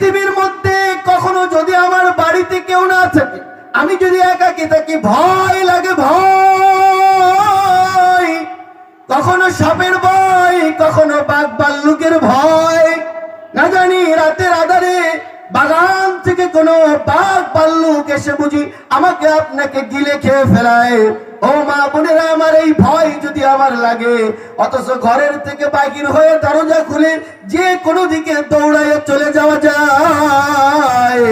পৃথিবীর মধ্যে কখনো যদি আমার বাড়িতে কেউ না থাকে, আমি যদি একাকি থাকি, ভয় লাগে, ভয়। কখনো সাপের ভয়, কখনো বাঘ ভাল্লুকের ভয়। না জানি রাতের আধারে বাগান থেকে কোনো বাঘ ভাল্লুক এসে বুঝি আমাকে আপনাকে গিলে খেয়ে ফেলায়। ও মা বোনেরা, আমার এই ভয় যদি আমার লাগে, অথচ ঘরের থেকে হয়ে দরজা খুলে যে কোনো দিকে চলে যাওয়া যায়।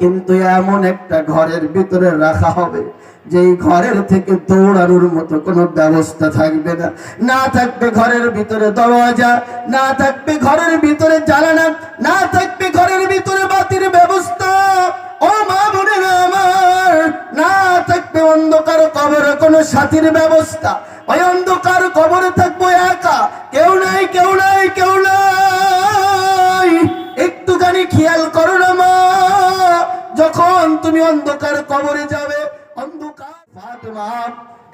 কিন্তু এমন একটা ঘরের ভিতরে রাখা হবে যে এই ঘরের থেকে দৌড়ানোর মতো কোনো ব্যবস্থা থাকবে না। না থাকবে ঘরের ভিতরে দরওয়াজা, না থাকবে ঘরের ভিতরে জ্বালানা না থাকবে ঘরের ভিতরে বাতির ব্যবস্থা। ও মা বোনেরা আমার, না থাকবে অন্ধকার কবরে, কোনো সাথীর ব্যবস্থা। ওই অন্ধকার কবরে থাকব একা। কেউ নাই কেউ নাই কেউ নাই। একটুখানি খেয়াল করো না মা, যখন তুমি অন্ধকার কবরে যাবে, অন্ধকার ফাতেমা,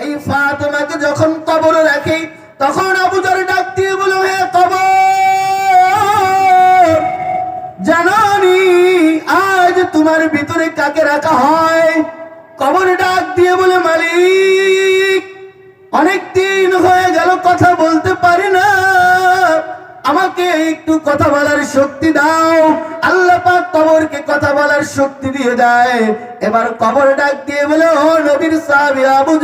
এই ফাতেমাকে যখন কবরে রাখে, তখন আবুজার ডাক দিয়ে বলো, হে কবর আজ তোমার ভিতরে কাকে রাখা হয়? কবর ডাক দিয়ে বলে, মালিক অনেক দিন হয়ে গেল, কথা বলতে পারি না। আমাকে একটু কথা বলার শক্তি দাও। আল্লাহ পাক কবরকে কথা বলার শক্তি দিয়ে দেয়। এবার কবর ডাক দিয়ে বলে, ও নবীর সাহাবী আবু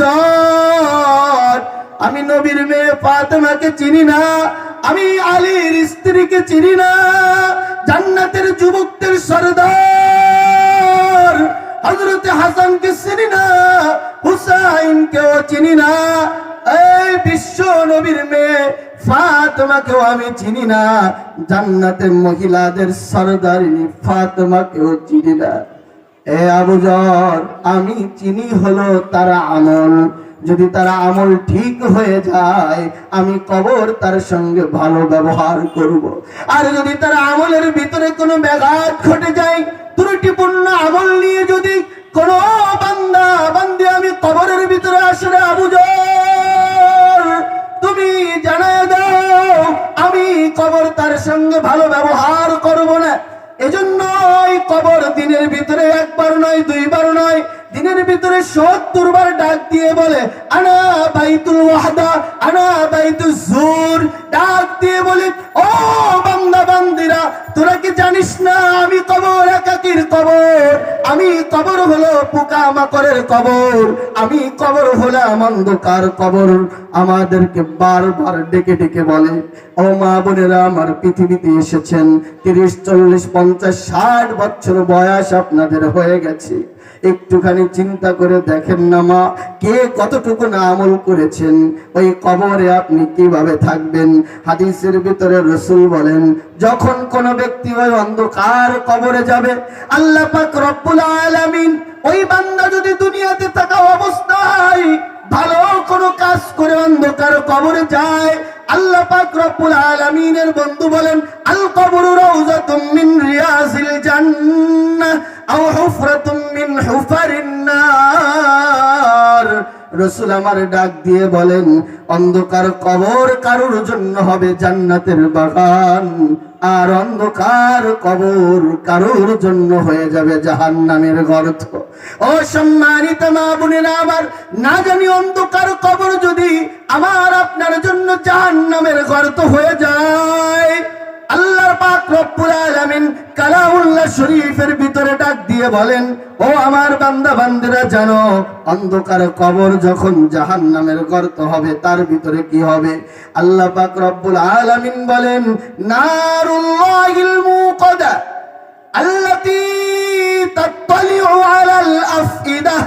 আমি নবীর মেয়ে ফাতেমাকে চিনি না, আমি আলীর স্ত্রীকে চিনি না। জান্নাতের যুবকদের সরদার। হজরতে হাসানকে চিনি না, হুসাইনকেও চিনি না। এই বিশ্ব নবীর মেয়ে ফাতেমাকেও আমি চিনি না। জান্নাতের মহিলাদের সরদারিনী ফাতেমাকেও চিনি না। এ আবুজর আমি চিনি হলো তারা আমল। যদি তারা আমল ঠিক হয়ে যায়, আমি কবর তার সঙ্গে ভালো ব্যবহার করব। আর যদি তারা ভিতরে কোনো ব্যাঘাত ঘটে যায়, ত্রুটিপূর্ণ আমল নিয়ে যদি কোনো বান্দা, বান্দি আমি কবরের ভিতরে আসলে আবুজ তুমি জানায় দাও, আমি কবর তার সঙ্গে ভালো ব্যবহার করব না। এজন্য কবর দিনের ভিতরে একবার নয়, দুইবার নয় দিনের ভিতরে সত্তর বার ডাক দিয়ে বলে, আনা বাইতুল ওয়াহদা, আনা বাইতুল জুর। ডাক দিয়ে বলে, ও বান্দা, বান্দিরা, তোরা কি জানিস না আমি কবর, একাকির কবর? আমি কবর হলো পোকা মাকড়ের কবর। আমি কবর হলাম অন্ধকার কবর। আমাদেরকে বারবার ডেকে ডেকে বলে, ও মা বোনেরা, আমার পৃথিবীতে এসেছেন। তিরিশ, চল্লিশ, পঞ্চাশ, ষাট বছর বয়স আপনাদের হয়ে গেছে। একটুখানি চিন্তা করে দেখেন না মা, কে কতটুকু না আমল করেছেন, ওই কবরে আপনি কীভাবে থাকবেন? হাদিসের ভিতরে রসুল বলেন, যখন কোন ব্যক্তি ওই অন্ধকার কবরে যাবে, আল্লাহ পাক রব্বুল আলামিন ওই বান্দা যদি দুনিয়াতে থাকা অবস্থায় ভালো কোনো কাজ করে অন্ধকার কবরে যায়, আল্লাহ পাক রব্বুল আলামিনের বন্ধু বলেন, আল কবরু রাউজাতুম মিন রিয়াজিল জান্নাহ আও হুফরাতুম মিন রসুল আমার ডাক দিয়ে বলেন, অন্ধকার কবর কারোর জন্য হবে জান্নাতের বাগান? আর অন্ধকার কবর কারোর জন্য হয়ে যাবে জাহান্নামের গর্ত? ও সম্মানিত মা বোনেরা, আবার না জানি অন্ধকার কবর যদি আমার আপনার জন্য জাহান্নামের গর্ত হয়ে যায় আল্লাহর পাক রব্বুল আলামিন কালামুল্লাহ শরীফের ভিতরে ডাক দিয়ে বলেন, ও আমার বান্দা, বান্দিরা, জানো, অন্ধকার কবর যখন জাহান্নামের গর্ত হবে, তার ভিতরে কি হবে? আল্লাহ পাক রব্বুল আলামিন বলেন, নারুল্লাহিল মুকাদা আল্লাতী তাত্তালিউ আলাল আফইদাহ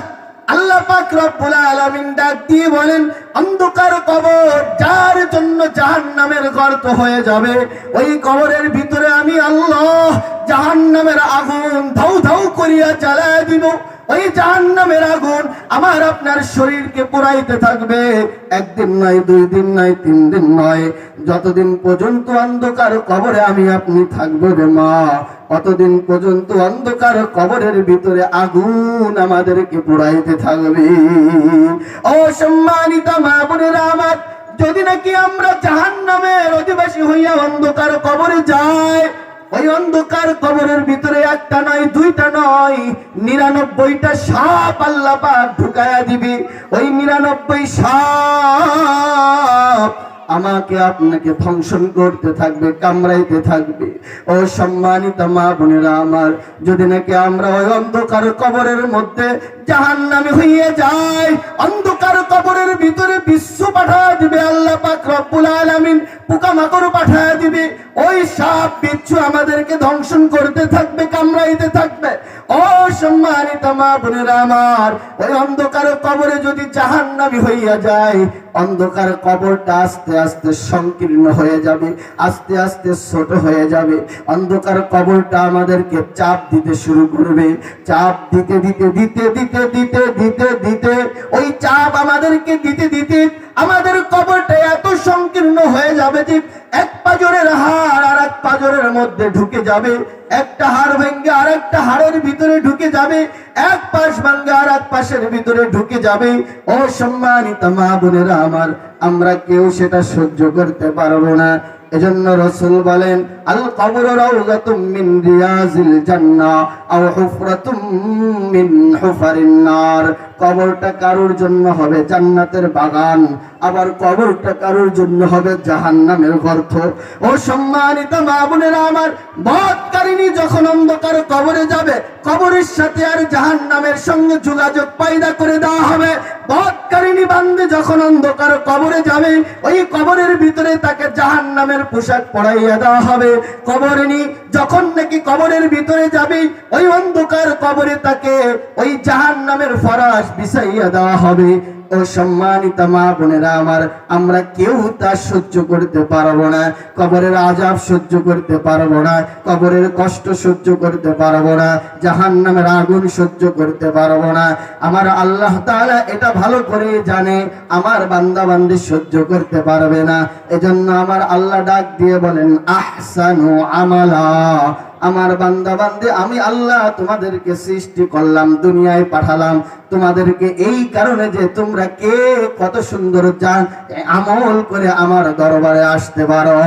আল্লাহ পাক রব্বুল আলামিন ডাক দিয়ে বলেন, অন্ধকার কবর, যার জন্য জাহান্নামের গর্ত হয়ে যাবে। ওই কবরের ভিতরে আমি আল্লাহ জাহান্নামের আগুন ধাউ ধাউ করিয়া জ্বালায় দিব। ওই জাহান্নামের আগুন আমার আপনার শরীরকে পোড়াইতে থাকবে। একদিন নয়, দুই দিন নয়, তিন দিন নয়। যতদিন পর্যন্ত অন্ধকার কবরে আমি আপনি থাকব রে মা অতদিন পর্যন্ত অন্ধকার কবরের ভিতরে আগুন আমাদেরকে পোড়াইতে থাকবে। ও সম্মানিত মা বোনেরা আমার, যদি নাকি আমরা জাহান্নামের অধিবাসী হইয়া অন্ধকার কবরে যাই ওই অন্ধকার কবরের ভিতরে একটা নয়, দুইটা নয়, নিরানব্বইটা সাপ আল্লাহ ঢুকায়া দিবি। ওই নিরানব্বই সাপ আমাকে আপনাকে ধ্বংসন করতে থাকবে, কামড়াইতে থাকবে। ও সম্মানিত মা বোনেরা আমার, যদি নাকি আমরা ওই অন্ধকার কবরের মধ্যে জাহান নামে হইয়ে যাই, অন্ধকার কবরের ভিতরে বিশ্ব পাঠায় দিবে, আল্লাহ পাক রব্বুল আলামিন পোকামাকড় পাঠায় দিবে। ওই সাপ, বিচ্ছু আমাদেরকে ধ্বংসন করতে থাকবে, কামড়াইতে থাকবে। ও সম্মানিত মা বোনেরা আমার, ওই অন্ধকার কবরে যদি জাহান নামে হইয়া যায় অন্ধকার কবরটা আস্তে আস্তে সংকীর্ণ হয়ে যাবে, আস্তে আস্তে ছোট হয়ে যাবে। অন্ধকার কবরটা আমাদেরকে চাপ দিতে শুরু করবে। চাপ দিতে দিতে দিতে দিতে দিতে দিতে দিতে, ওই চাপ আমাদেরকে দিতে দিতে, আমাদের কবরটা এত সংকীর্ণ হয়ে যাবে যে এক পাজরের হাড় আর এক পাজরের মধ্যে ঢুকে যাবে। একটা হাড় ভেঙ্গে আর একটা হাড়ের ভিতরে ঢুকে যাবে। এক পাশ ভাঙ্গে আর এক পাশের ভিতরে ঢুকে যাবে। ও সম্মানিত মা বোনেরা আমার আমরা কেউ সেটা সহ্য করতে পারব না। এজন্য রসুল বলেন আল কবর রাউযাতুম মিন রিয়াজিল জান্নাহ আও হুফরাতুম মিন হুফারিন কবরটা কারোর জন্য হবে? জান্নাতের বাগান। আবার কবরটা কারোর জন্য হবে? জাহান্নামের গর্ত ও সম্মানিত মা বোনেরা আমার বধকারিনী যখন অন্ধকার কবরে যাবে, কবরের সাথে আর জাহান্নামের সঙ্গে যোগাযোগ পায়দা করে দেওয়া হবে। বধকারিনী বান্দে যখন অন্ধকার কবরে যাবে, ওই কবরের ভিতরে তাকে জাহান্নামের পোশাক পরাইয়া দেওয়া হবে। কবরিনী যখন নাকি কবরের ভিতরে যাবে, ওই অন্ধকার কবরে তাকে ওই জাহান নামের ফরাস বিছাইয়া দেওয়া হবে। সম্মানিত মা বোনেরা আমার, আমরা কেউ তা সহ্য করতে পারব না। কবরের আজাব সহ্য করতে পারব না। কবরের কষ্ট সহ্য করতে পারব না। জাহান নামের আগুন সহ্য করতে পারব না। আমার আল্লাহ তাআলা এটা ভালো করে জানে, আমার বান্দা বান্দি সহ্য করতে পারবে না। এজন্য আমার আল্লাহ ডাক দিয়ে বলেন, আহসানু আমালা। আমার বান্দা বান্দে, আমি আল্লাহ তোমাদেরকে সৃষ্টি করলাম, দুনিয়ায় পাঠালাম। তোমাদেরকে এই কারণে যে তোমরা কে, কত সুন্দর জান আমল করে আমার দরবারে আসতে পারো।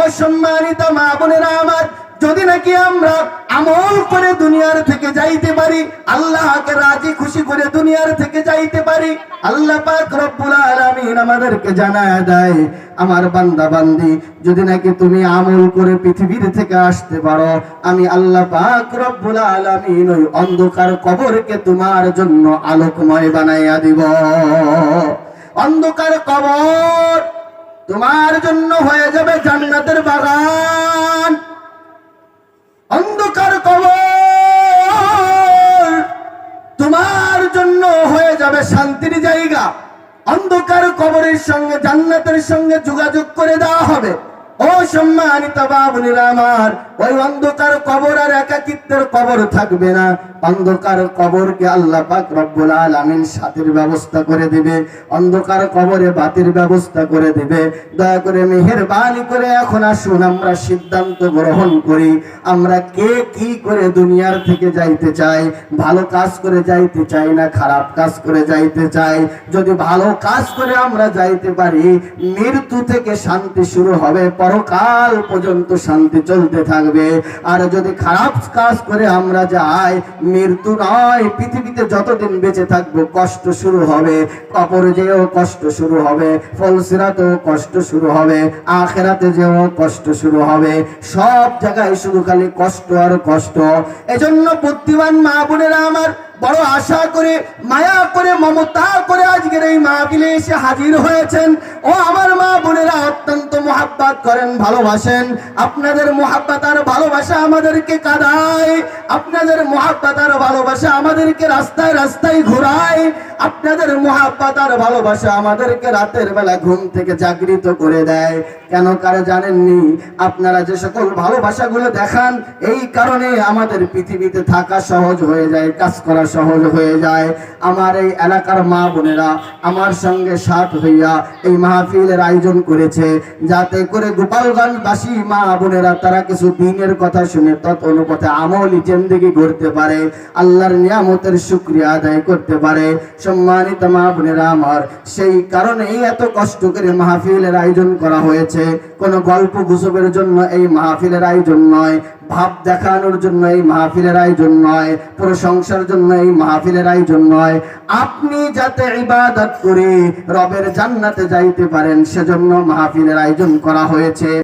অসম্মানিত মা বোনেরা আমার যদি নাকি আমরা আমল করে দুনিয়ার থেকে যাইতে পারি, আল্লাহকে রাজি খুশি করে দুনিয়ার থেকে যাইতে পারি, আল্লাহ পাক রব্বুল আলামিন আমাদেরকে জানায় দেয়, আমার বান্দা বান্দি, যদি নাকি তুমি আমল করে পৃথিবীর থেকে আসতে পারো, আমি আল্লাহ পাক রব্বুল আলামিন ওই অন্ধকার কবরকে তোমার জন্য আলোকময় বানাইয়া দিব। অন্ধকার কবর তোমার জন্য হয়ে যাবে জান্নাতের বাগান। অন্ধকার কবরের সঙ্গে জান্নাতের সঙ্গে যোগাযোগ করে দেওয়া হবে। ও সম্মানিত বাবুনিরা আমার ওই অন্ধকার কবর আর একাকিত্বের কবর থাকবে না। অন্ধকার কবরকে আল্লাহ পাক রব্বুল আলামিন সাথের ব্যবস্থা করে দিবে, অন্ধকার কবরে বাতির ব্যবস্থা করে দিবে। দয়া করে মেহেরবানি করে এখন আসুন, আমরা সিদ্ধান্ত গ্রহণ করি, আমরা কে কি করে দুনিয়ার থেকে যাইতে চাই, ভালো কাজ করে যাইতে চাই না খারাপ কাজ করে যাইতে চাই? যদি ভালো কাজ করে আমরা যাইতে পারি, মৃত্যু থেকে শান্তি শুরু হবে, পরকাল পর্যন্ত শান্তি চলতে থাকবে। আর যদি খারাপ কাজ করে আমরা যাই, মৃত্যু নয়, পৃথিবীতে যতদিন বেঁচে থাকব কষ্ট শুরু হবে কপর যেও কষ্ট শুরু হবে ফলসিরাতেও কষ্ট শুরু হবে, আখেরাতে যেও কষ্ট শুরু হবে। সব জায়গায় শুধু খালি কষ্ট আর কষ্ট। এজন্য বুদ্ধিমান মা বোনেরা আমার বড় আশা করে, মায়া করে, মমতা করে আজকের এই মা বিলে এসে হাজির হয়েছেন। ও আমার মা বোনেরা, অত্যন্ত মহাব্বাত করেন, ভালোবাসেন। আপনাদের মহাব্বাত আর ভালোবাসা আমাদেরকে কাদায়। আপনাদের মহাব্বাত আর ভালোবাসা আমাদেরকে রাস্তায় রাস্তায় ঘোরায়। আপনাদের মোহাব্বত আর ভালোবাসা আমাদেরকে রাতের বেলা ঘুম থেকে জাগৃত করে দেয়। কেন কারে জানেননি? আপনারা যে সকল ভালোবাসাগুলো দেখান, এই কারণে আমাদের পৃথিবীতে থাকা সহজ হয়ে যায়, কাজ করা সহজ হয়ে যায়। আমার এই এলাকার মা বোনেরা আমার সঙ্গে সাথ হইয়া এই মাহফিলের আয়োজন করেছে, যাতে করে গোপালগঞ্জবাসী মা বোনেরা তারা কিছু দিনের কথা শুনে তৎ অনুপথে আমলি জিন্দেগি গড়তে পারে, আল্লাহর নিয়ামতের শুক্রিয়া আদায় করতে পারে। সম্মানিত মা বোনেরা আমার, সেই কারণেই এত কষ্ট করে মাহফিলের আয়োজন করা হয়েছে। কোনো গল্প গুজবের জন্য এই মাহফিলের আয়োজন নয়, ভাব দেখানোর জন্য এই মাহফিলের আয়োজন নয়, প্রশংসার জন্য এই মাহফিলের আয়োজন নয়। আপনি যাতে ইবাদত করে রবের জান্নাতে যাইতে পারেন, সেজন্য মাহফিলের আয়োজন করা হয়েছে।